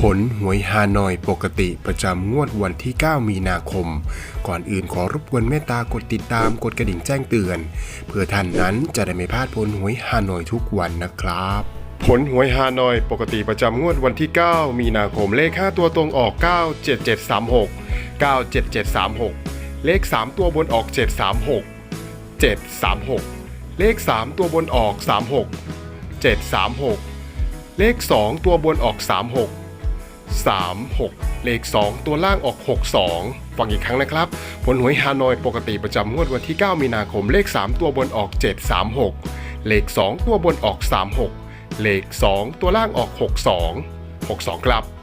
ผลหวยฮานอยปกติประจำงวดวันที่ 9 มีนาคม ก่อนอื่นขอรบกวนเมตตากดติดตามกดกระดิ่งแจ้งเตือน เพื่อท่านนั้นจะได้ไม่พลาดผลหวยฮานอยทุกวันนะครับผลหวยฮานอยปกติประจำงวดวันที่ 9 มีนาคมเลข 5 ตัวตรงออก 97736 97736 เลข 3 ตัวบนออก 736 736 เลข 3 ตัวบนออก 36 736 เลข 2 ตัวบนออก 36 36 เลข 2 ตัวล่างออก 62 ฟังอีกครั้งนะครับ ผลหวยฮานอยปกติประจำงวดวันที่ 9 มีนาคมเลข 3 ตัวบนออก 736 เลข 2 ตัวบนออก 36 เลข 2 ตัวล่างออก 62 62 ครับ